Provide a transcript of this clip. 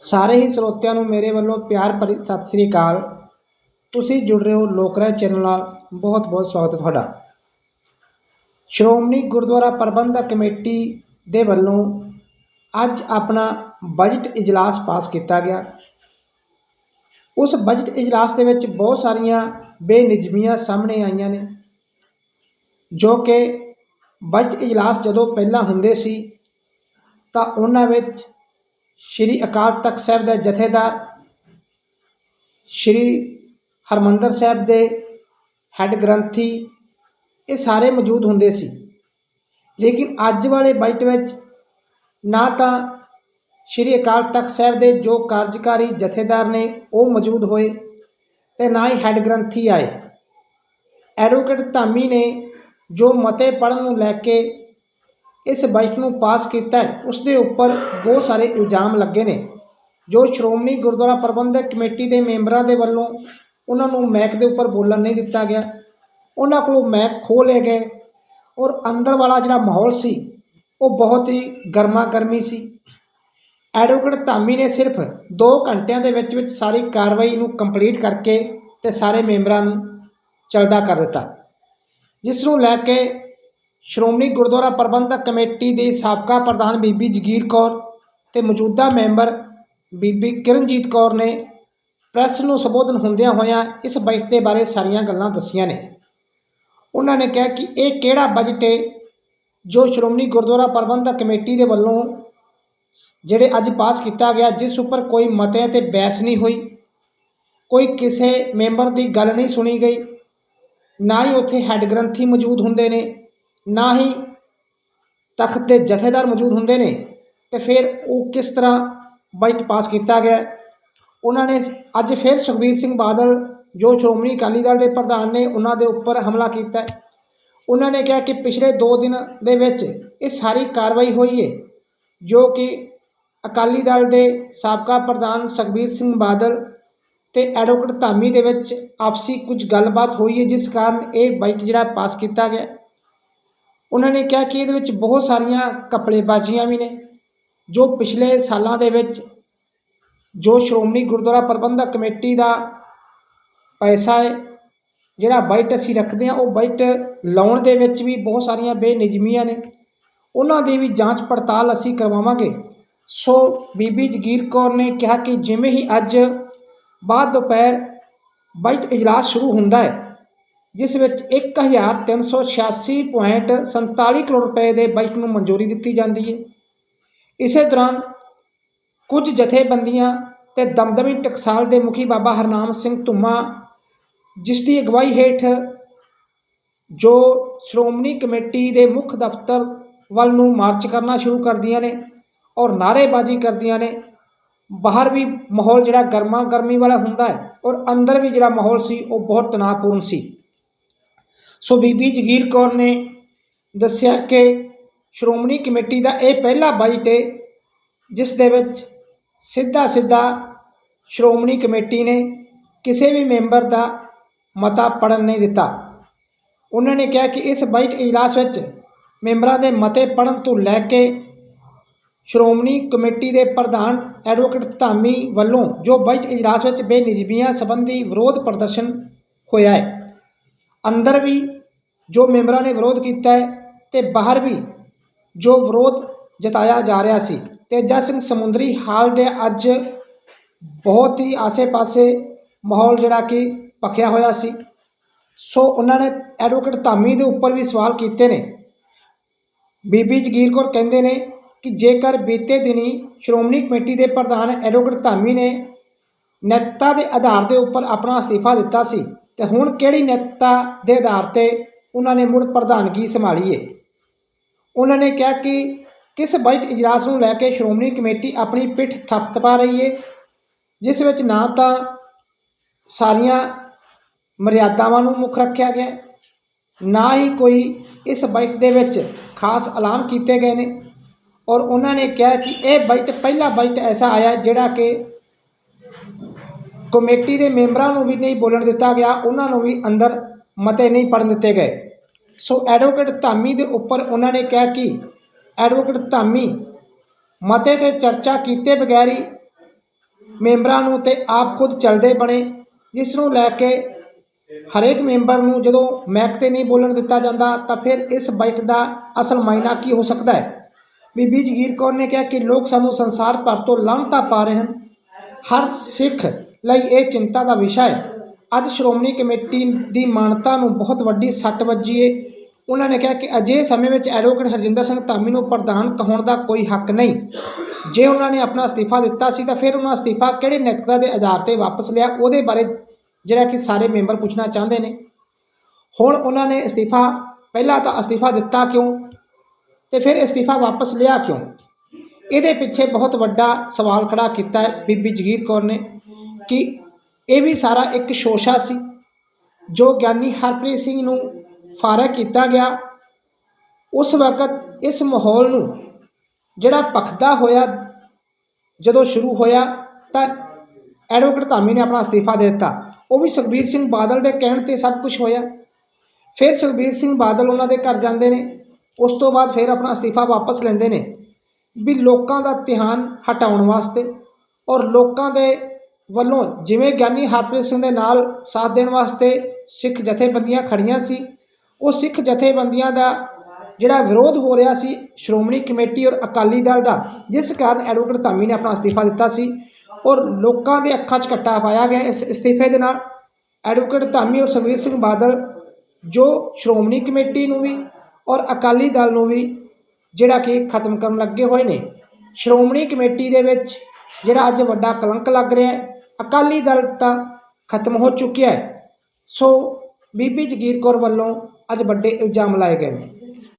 ਸਾਰੇ ਹੀ ਸਰੋਤਿਆਂ ਨੂੰ ਮੇਰੇ ਵੱਲੋਂ ਪਿਆਰ ਭਰੀ ਸਤਿ ਸ੍ਰੀ ਅਕਾਲ। ਤੁਸੀਂ ਜੁੜ ਰਹੇ ਹੋ ਲੋਕਰਾਜ ਚੈਨਲ ਨਾਲ। ਬਹੁਤ ਬਹੁਤ ਸਵਾਗਤ ਹੈ ਤੁਹਾਡਾ। ਸ਼੍ਰੋਮਣੀ ਗੁਰਦੁਆਰਾ ਪ੍ਰਬੰਧਕ ਕਮੇਟੀ ਦੇ ਵੱਲੋਂ ਅੱਜ ਆਪਣਾ ਬਜਟ ਇਜਲਾਸ ਪਾਸ ਕੀਤਾ ਗਿਆ। ਉਸ ਬਜਟ ਇਜਲਾਸ ਦੇ ਵਿੱਚ ਬਹੁਤ ਸਾਰੀਆਂ ਬੇਨਿਜ਼ਮੀਆਂ ਸਾਹਮਣੇ ਆਈਆਂ ਨੇ, ਜੋ ਕਿ ਬਜਟ ਇਜਲਾਸ ਜਦੋਂ ਪਹਿਲਾਂ ਹੁੰਦੇ ਸੀ, ਤਾਂ ਉਹਨਾਂ ਵਿੱਚ ਸ਼੍ਰੀ ਅਕਾਲ ਤਖਤ ਸਾਹਿਬ ਦੇ ਜਥੇਦਾਰ ਸ਼੍ਰੀ ਹਰਮੰਦਰ ਸਾਹਿਬ ਦੇ ਹੈੱਡ ਗ੍ਰੰਥੀ ਇਹ ਸਾਰੇ ਮੌਜੂਦ ਹੁੰਦੇ ਸੀ। ਲੇਕਿਨ ਅੱਜ ਵਾਲੇ ਬਜਟ ਵਿੱਚ ਨਾ ਤਾਂ ਸ਼੍ਰੀ ਅਕਾਲ ਤਖਤ ਸਾਹਿਬ ਦੇ ਜੋ ਕਾਰਜਕਾਰੀ ਜਥੇਦਾਰ ਨੇ ਉਹ ਮੌਜੂਦ ਹੋਏ ਤੇ ਨਾ ਹੀ ਹੈੱਡ ਗ੍ਰੰਥੀ ਆਏ। ਐਡਵੋਕੇਟ ਧਾਮੀ ਨੇ ਜੋ ਮਤੇ ਪੜ੍ਹਨ ਨੂੰ ਲੈ ਕੇ ਇਸ ਬਜਟ ਨੂੰ ਪਾਸ ਕੀਤਾ ਹੈ। ਉਸ ਦੇ ਉੱਪਰ ਬਹੁਤ ਸਾਰੇ ਇਲਜ਼ਾਮ ਲੱਗੇ ਨੇ। ਜੋ ਸ਼੍ਰੋਮਣੀ ਗੁਰਦੁਆਰਾ ਪ੍ਰਬੰਧਕ ਕਮੇਟੀ ਦੇ ਮੈਂਬਰਾਂ ਦੇ ਵੱਲੋਂ ਉਹਨਾਂ ਨੂੰ ਮੈਕ ਦੇ ਉੱਪਰ ਬੋਲਣ ਨਹੀਂ ਦਿੱਤਾ ਗਿਆ। ਉਹਨਾਂ ਕੋਲੋਂ ਮੈਕ ਖੋਹ ਲਏ ਗਏ ਔਰ ਅੰਦਰ ਵਾਲਾ ਜਿਹੜਾ ਮਾਹੌਲ ਸੀ, ਉਹ ਬਹੁਤ ਹੀ ਗਰਮਾ ਗਰਮੀ ਸੀ। ਐਡਵੋਕੇਟ ਧਾਮੀ ਨੇ ਸਿਰਫ 2 ਘੰਟਿਆਂ ਦੇ ਵਿੱਚ ਵਿੱਚ ਸਾਰੀ ਕਾਰਵਾਈ ਨੂੰ ਕੰਪਲੀਟ ਕਰਕੇ ਤੇ ਸਾਰੇ ਮੈਂਬਰਾਂ ਨੂੰ ਚਲਦਾ ਕਰ ਦਿੱਤਾ। ਜਿਸ ਨੂੰ ਲੈ ਕੇ ਸ਼੍ਰੋਮਣੀ ਗੁਰਦੁਆਰਾ ਪ੍ਰਬੰਧਕ ਕਮੇਟੀ ਦੇ ਸਾਬਕਾ ਪ੍ਰਧਾਨ ਬੀਬੀ ਜਗੀਰ ਕੌਰ ਤੇ ਮੌਜੂਦਾ ਮੈਂਬਰ ਬੀਬੀ ਕਿਰਨਜੀਤ ਕੌਰ ਨੇ ਪ੍ਰੈਸ ਨੂੰ ਸੰਬੋਧਨ ਹੁੰਦਿਆਂ ਹੋਇਆਂ ਇਸ ਬਜਟ ਦੇ ਬਾਰੇ ਸਾਰੀਆਂ ਗੱਲਾਂ ਦੱਸੀਆਂ ਨੇ। ਉਹਨਾਂ ਨੇ ਕਿਹਾ ਕਿ ਇਹ ਕਿਹੜਾ ਬਜਟ ਹੈ ਜੋ ਸ਼੍ਰੋਮਣੀ ਗੁਰਦੁਆਰਾ ਪ੍ਰਬੰਧਕ ਕਮੇਟੀ ਦੇ ਵੱਲੋਂ ਜਿਹੜੇ ਅੱਜ ਪਾਸ ਕੀਤਾ ਗਿਆ, ਜਿਸ ਉੱਪਰ ਕੋਈ ਮਤੇ ਤੇ ਬਹਿਸ ਨਹੀਂ ਹੋਈ, ਕੋਈ ਕਿਸੇ ਮੈਂਬਰ ਦੀ ਗੱਲ ਨਹੀਂ ਸੁਣੀ ਗਈ, ਨਾ ਹੀ ਉੱਥੇ ਹੈੱਡ ਗ੍ਰੰਥੀ ਮੌਜੂਦ ਹੁੰਦੇ ਨੇ। ਨਾ ਹੀ ਤਖਤ ਦੇ ਜਥੇਦਾਰ ਮੌਜੂਦ ਹੁੰਦੇ ਨੇ, ਤੇ ਫਿਰ ਉਹ ਕਿਸ ਤਰ੍ਹਾਂ ਬਜਟ ਪਾਸ ਕੀਤਾ ਗਿਆ? ਉਹਨਾਂ ਨੇ ਅੱਜ ਫਿਰ ਸੁਖਬੀਰ ਸਿੰਘ ਬਾਦਲ, ਜੋ ਸ਼੍ਰੋਮਣੀ ਅਕਾਲੀ ਦਲ ਦੇ ਪ੍ਰਧਾਨ ਨੇ, ਉਹਨਾਂ ਦੇ ਉੱਪਰ ਹਮਲਾ ਕੀਤਾ। ਉਹਨਾਂ ਨੇ ਕਿਹਾ ਕਿ ਪਿਛਲੇ 2 ਦਿਨ ਦੇ ਵਿੱਚ ਇਹ ਸਾਰੀ ਕਾਰਵਾਈ ਹੋਈ ਹੈ ਜੋ ਕਿ ਅਕਾਲੀ ਦਲ ਦੇ ਸਾਬਕਾ ਪ੍ਰਧਾਨ ਸੁਖਬੀਰ ਸਿੰਘ ਬਾਦਲ ਤੇ ਐਡਵੋਕੇਟ ਧਾਮੀ ਦੇ ਵਿੱਚ ਆਪਸੀ ਕੁਝ ਗੱਲਬਾਤ ਹੋਈ ਹੈ ਜਿਸ ਕਾਰਨ ਇਹ ਬਜਟ ਜਿਹੜਾ ਪਾਸ ਕੀਤਾ ਗਿਆ। ਉਹਨਾਂ ਨੇ ਕਿਹਾ ਕਿ ਇਹਦੇ ਵਿੱਚ ਬਹੁਤ ਸਾਰੀਆਂ ਕਪੜੇਬਾਜ਼ੀਆਂ ਵੀ ਨੇ, ਜੋ ਪਿਛਲੇ ਸਾਲਾਂ ਦੇ ਵਿੱਚ ਜੋ ਸ਼੍ਰੋਮਣੀ ਗੁਰਦੁਆਰਾ ਪ੍ਰਬੰਧਕ ਕਮੇਟੀ ਦਾ ਪੈਸਾ ਹੈ, ਜਿਹੜਾ ਬਜਟ ਅਸੀਂ ਰੱਖਦੇ ਹਾਂ, ਉਹ ਬਜਟ ਲਾਉਣ ਦੇ ਵਿੱਚ ਵੀ ਬਹੁਤ ਸਾਰੀਆਂ ਬੇਨਿਯਮੀਆਂ ਨੇ। ਉਹਨਾਂ ਦੀ ਵੀ ਜਾਂਚ ਪੜਤਾਲ ਅਸੀਂ ਕਰਵਾਵਾਂਗੇ। ਸੋ ਬੀਬੀ ਜਗੀਰ ਕੌਰ ਨੇ ਕਿਹਾ ਕਿ ਜਿਵੇਂ ਹੀ ਅੱਜ ਬਾਅਦ ਦੁਪਹਿਰ ਬਜਟ ਇਜਲਾਸ ਸ਼ੁਰੂ ਹੁੰਦਾ ਹੈ ਜਿਸ ਵਿੱਚ 1386.47 ਕਰੋੜ ਰੁਪਏ ਦੇ ਬਜਟ ਨੂੰ ਮਨਜ਼ੂਰੀ ਦਿੱਤੀ ਜਾਂਦੀ ਹੈ। ਇਸੇ ਦੌਰਾਨ ਕੁਝ ਜਥੇਬੰਦੀਆਂ ਤੇ ਦਮਦਮੀ ਟਕਸਾਲ ਦੇ ਮੁਖੀ ਬਾਬਾ ਹਰਨਾਮ ਸਿੰਘ ਧੁੰਮਾ, ਜਿਸ ਦੀ ਅਗਵਾਈ ਹੇਠ ਜੋ ਸ਼੍ਰੋਮਣੀ ਕਮੇਟੀ ਦੇ ਮੁੱਖ ਦਫ਼ਤਰ ਵੱਲ ਨੂੰ ਮਾਰਚ ਕਰਨਾ ਸ਼ੁਰੂ ਕਰਦੀਆਂ ਨੇ ਔਰ ਨਾਅਰੇਬਾਜ਼ੀ ਕਰਦੀਆਂ ਨੇ, ਬਾਹਰ ਵੀ ਮਾਹੌਲ ਜਿਹੜਾ ਗਰਮਾ ਗਰਮੀ ਵਾਲਾ ਹੁੰਦਾ ਹੈ ਔਰ ਅੰਦਰ ਵੀ ਜਿਹੜਾ ਮਾਹੌਲ ਸੀ, ਉਹ ਬਹੁਤ ਤਣਾਅਪੂਰਨ ਸੀ। ਸੋ ਬੀਬੀ ਜਗੀਰ ਕੌਰ ਨੇ ਦੱਸਿਆ ਕਿ ਸ਼੍ਰੋਮਣੀ ਕਮੇਟੀ ਦਾ ਇਹ ਪਹਿਲਾ ਬਜਟ ਹੈ, ਜਿਸ ਦੇ ਵਿੱਚ ਸਿੱਧਾ ਸਿੱਧਾ ਸ਼੍ਰੋਮਣੀ ਕਮੇਟੀ ਨੇ ਕਿਸੇ ਵੀ ਮੈਂਬਰ ਦਾ ਮਤਾ ਪੜਨ ਨਹੀਂ ਦਿੱਤਾ। ਉਹਨਾਂ ਨੇ ਕਿਹਾ ਕਿ ਇਸ ਬਜਟ ਇਜਲਾਸ ਵਿੱਚ ਮੈਂਬਰਾਂ ਦੇ ਮਤੇ ਪੜਨ ਤੋਂ ਲੈ ਕੇ ਸ਼੍ਰੋਮਣੀ ਕਮੇਟੀ ਦੇ ਪ੍ਰਧਾਨ ਐਡਵੋਕੇਟ ਧਾਮੀ ਵੱਲੋਂ ਜੋ ਬਜਟ ਇਜਲਾਸ ਵਿੱਚ ਬੇਨਿਜ਼ਮੀਆਂ ਸੰਬੰਧੀ ਵਿਰੋਧ ਪ੍ਰਦਰਸ਼ਨ ਹੋਇਆ ਹੈ ਅੰਦਰ ਵੀ ਜੋ ਮੈਂਬਰਾਂ ਨੇ ਵਿਰੋਧ ਕੀਤਾ ਹੈ ਅਤੇ ਬਾਹਰ ਵੀ ਜੋ ਵਿਰੋਧ ਜਤਾਇਆ ਜਾ ਰਿਹਾ ਸੀ। ਤੇਜਾ ਸਿੰਘ ਸਮੁੰਦਰੀ ਹਾਲ ਦੇ ਅੱਜ ਬਹੁਤ ਹੀ ਆਸੇ-ਪਾਸੇ ਮਾਹੌਲ ਜਿਹੜਾ ਕਿ ਭਖਿਆ ਹੋਇਆ ਸੀ। ਸੋ ਉਹਨਾਂ ਨੇ ਐਡਵੋਕੇਟ ਧਾਮੀ ਦੇ ਉੱਪਰ ਵੀ ਸਵਾਲ ਕੀਤੇ ਨੇ। ਬੀਬੀ ਜਗੀਰ ਕੌਰ ਕਹਿੰਦੇ ਨੇ ਕਿ ਜੇਕਰ ਬੀਤੇ ਦਿਨੀ ਸ਼੍ਰੋਮਣੀ ਕਮੇਟੀ ਦੇ ਪ੍ਰਧਾਨ ਐਡਵੋਕੇਟ ਧਾਮੀ ਨੇ ਨੈਤਿਕਤਾ ਦੇ ਆਧਾਰ ਦੇ ਉੱਪਰ ਆਪਣਾ ਅਸਤੀਫਾ ਦਿੱਤਾ ਸੀ ਤੇ ਹੁਣ ਕਿਹੜੀ ਨੈਤਿਕਤਾ ਦੇ ਆਧਾਰ ਤੇ ਉਹਨਾਂ ਨੇ ਮੁੜ ਪ੍ਰਧਾਨਗੀ ਸੰਭਾਲੀ ਹੈ ਉਹਨਾਂ ਨੇ ਕਿਹਾ ਕਿ ਕਿਸ ਬਜਟ ਇਜਲਾਸ ਨੂੰ ਲੈ ਕੇ ਸ਼੍ਰੋਮਣੀ ਕਮੇਟੀ ਆਪਣੀ ਪਿੱਠ ਥਪਥਪਾ ਰਹੀ ਹੈ ਜਿਸ ਵਿੱਚ ਨਾ ਤਾਂ ਸਾਰੀਆਂ ਮਰਿਆਦਾਵਾਂ ਨੂੰ ਮੁੱਖ ਰੱਖਿਆ ਗਿਆ, ਨਾ ਹੀ ਕੋਈ ਇਸ ਬਜਟ ਦੇ ਵਿੱਚ ਖਾਸ ਐਲਾਨ ਕੀਤੇ ਗਏ ਨੇ। ਔਰ ਉਹਨਾਂ ਨੇ ਕਿਹਾ ਕਿ ਇਹ ਬਜਟ ਪਹਿਲਾ ਬਜਟ ਐਸਾ ਆਇਆ ਜਿਹੜਾ ਕਿ ਕਮੇਟੀ ਦੇ ਮੈਂਬਰਾਂ ਨੂੰ ਵੀ ਨਹੀਂ ਬੋਲਣ ਦਿੱਤਾ ਗਿਆ, ਉਹਨਾਂ ਨੂੰ ਵੀ ਅੰਦਰ ਮਤੇ ਨਹੀਂ ਪੜਨ ਦਿੱਤੇ ਗਏ। ਸੋ ਐਡਵੋਕੇਟ ਧਾਮੀ ਦੇ ਉੱਪਰ ਉਹਨਾਂ ਨੇ ਕਿਹਾ ਕਿ ਐਡਵੋਕੇਟ ਧਾਮੀ ਮਤੇ ਤੇ ਚਰਚਾ ਕੀਤੇ ਬਗੈਰ ਹੀ ਮੈਂਬਰਾਂ ਨੂੰ ਤੇ ਆਪ ਖੁਦ ਚਲਦੇ ਬਣੇ, ਜਿਸ ਨੂੰ ਲੈ ਕੇ ਹਰੇਕ ਮੈਂਬਰ ਨੂੰ ਜਦੋਂ ਮੈਕ ਤੇ ਨਹੀਂ ਬੋਲਣ ਦਿੱਤਾ ਜਾਂਦਾ, ਤਾਂ ਫਿਰ ਇਸ ਬਾਈਟ ਦਾ ਅਸਲ ਮਾਇਨਾ ਕੀ ਹੋ ਸਕਦਾ ਹੈ? ਬੀਬੀ ਜਗੀਰ ਕੌਰ ਨੇ ਕਿਹਾ ਕਿ ਲੋਕ ਸਾਨੂੰ ਸੰਸਾਰ ਭਰ ਤੋਂ ਲਾਹਨਤਾਂ ਪਾ ਰਹੇ ਹਨ। ਹਰ ਸਿੱਖ ਲਈ ਇਹ ਚਿੰਤਾ ਦਾ ਵਿਸ਼ਾ ਹੈ। ਅੱਜ ਸ਼੍ਰੋਮਣੀ ਕਮੇਟੀ ਦੀ ਮਾਨਤਾ ਨੂੰ ਬਹੁਤ ਵੱਡੀ ਸੱਟ ਵੱਜੀ ਏ। ਉਹਨਾਂ ਨੇ ਕਿਹਾ ਕਿ ਅਜੇ ਸਮੇਂ ਵਿੱਚ ਐਡਵੋਕੇਟ ਹਰਜਿੰਦਰ ਸਿੰਘ ਧਾਮੀ ਨੂੰ ਪ੍ਰਧਾਨ ਕਹਾਉਣ ਦਾ ਕੋਈ ਹੱਕ ਨਹੀਂ। ਜੇ ਉਹਨਾਂ ਨੇ ਆਪਣਾ ਅਸਤੀਫਾ ਦਿੱਤਾ ਸੀ ਤਾਂ ਫਿਰ ਉਹਨਾਂ ਅਸਤੀਫਾ ਕਿਹੜੇ ਨੈਤਿਕਤਾ ਦੇ ਆਧਾਰ ਤੇ ਵਾਪਸ ਲਿਆ, ਉਹਦੇ ਬਾਰੇ ਜਿਹੜਾ ਕਿ ਸਾਰੇ ਮੈਂਬਰ ਪੁੱਛਣਾ ਚਾਹੁੰਦੇ ਨੇ। ਹੁਣ ਉਹਨਾਂ ਨੇ ਅਸਤੀਫਾ, ਪਹਿਲਾਂ ਤਾਂ ਅਸਤੀਫਾ ਦਿੱਤਾ ਕਿਉਂ ਤੇ ਫਿਰ ਅਸਤੀਫਾ ਵਾਪਸ ਲਿਆ ਕਿਉਂ? ਇਹਦੇ ਪਿੱਛੇ ਬਹੁਤ ਵੱਡਾ ਸਵਾਲ ਖੜਾ ਕੀਤਾ ਹੈ ਬੀਬੀ ਜਗੀਰ ਕੌਰ ਨੇ। ਕਿ ਇਹ ਵੀ ਸਾਰਾ ਇੱਕ ਸ਼ੋਸ਼ਾ ਸੀ, ਜੋ ਗਿਆਨੀ ਹਰਪ੍ਰੀਤ ਸਿੰਘ ਨੂੰ ਫਾਰਗ ਕੀਤਾ ਗਿਆ। ਉਸ ਵਕਤ ਇਸ ਮਾਹੌਲ ਨੂੰ ਜਿਹੜਾ ਪਖਦਾ ਹੋਇਆ ਜਦੋਂ ਸ਼ੁਰੂ ਹੋਇਆ, ਤਾਂ ਐਡਵੋਕੇਟ ਧਾਮੀ ਨੇ ਆਪਣਾ ਅਸਤੀਫਾ ਦੇ ਦਿੱਤਾ। ਉਹ ਵੀ ਸੁਖਬੀਰ ਸਿੰਘ ਬਾਦਲ ਦੇ ਕਹਿਣ ਤੇ ਸਭ ਕੁਝ ਹੋਇਆ। ਫਿਰ ਸੁਖਬੀਰ ਸਿੰਘ ਬਾਦਲ ਉਹਨਾਂ ਦੇ ਘਰ ਜਾਂਦੇ ਨੇ। ਉਸ ਤੋਂ ਬਾਅਦ ਫਿਰ ਆਪਣਾ ਅਸਤੀਫਾ ਵਾਪਸ ਲੈਂਦੇ ਨੇ, ਵੀ ਲੋਕਾਂ ਦਾ ਧਿਆਨ ਹਟਾਉਣ ਵਾਸਤੇ ਔਰ ਲੋਕਾਂ ਦੇ ਵੱਲੋਂ ਜਿਵੇਂ ਗਿਆਨੀ ਹਰਪ੍ਰੀਤ ਸਿੰਘ ਦੇ ਨਾਲ ਸਾਥ ਦੇਣ ਵਾਸਤੇ ਸਿੱਖ ਜਥੇਬੰਦੀਆਂ ਖੜੀਆਂ ਸੀ, ਉਹ ਸਿੱਖ ਜਥੇਬੰਦੀਆਂ ਦਾ ਜਿਹੜਾ ਵਿਰੋਧ ਹੋ ਰਿਹਾ ਸੀ, ਸ਼੍ਰੋਮਣੀ ਕਮੇਟੀ ਔਰ ਅਕਾਲੀ ਦਲ ਦਾ, ਜਿਸ ਕਾਰਨ ਐਡਵੋਕੇਟ ਧਾਮੀ ਨੇ ਆਪਣਾ ਅਸਤੀਫਾ ਦਿੱਤਾ ਸੀ ਔਰ ਲੋਕਾਂ ਦੇ ਅੱਖਾਂ 'ਚ ਕੱਟਾ ਪਾਇਆ ਗਿਆ ਇਸ ਅਸਤੀਫੇ ਦੇ ਨਾਲ। ਐਡਵੋਕੇਟ ਧਾਮੀ ਔਰ ਸੁਖਬੀਰ ਸਿੰਘ ਬਾਦਲ, ਜੋ ਸ਼੍ਰੋਮਣੀ ਕਮੇਟੀ ਨੂੰ ਵੀ ਔਰ ਅਕਾਲੀ ਦਲ ਨੂੰ ਵੀ ਜਿਹੜਾ ਕਿ ਖਤਮ ਕਰਨ ਲੱਗੇ ਹੋਏ ਨੇ। ਸ਼੍ਰੋਮਣੀ ਕਮੇਟੀ ਦੇ ਵਿੱਚ ਜਿਹੜਾ ਅੱਜ ਵੱਡਾ ਕਲੰਕ ਲੱਗ ਰਿਹਾ ਹੈ ਅਕਾਲੀ ਦਲ ਤਾਂ ਖਤਮ ਹੋ ਚੁੱਕਿਆ ਹੈ। ਸੋ ਬੀਬੀ ਜਗੀਰ ਕੌਰ ਵੱਲੋਂ ਅੱਜ ਵੱਡੇ ਇਲਜ਼ਾਮ ਲਾਏ ਗਏ ਨੇ।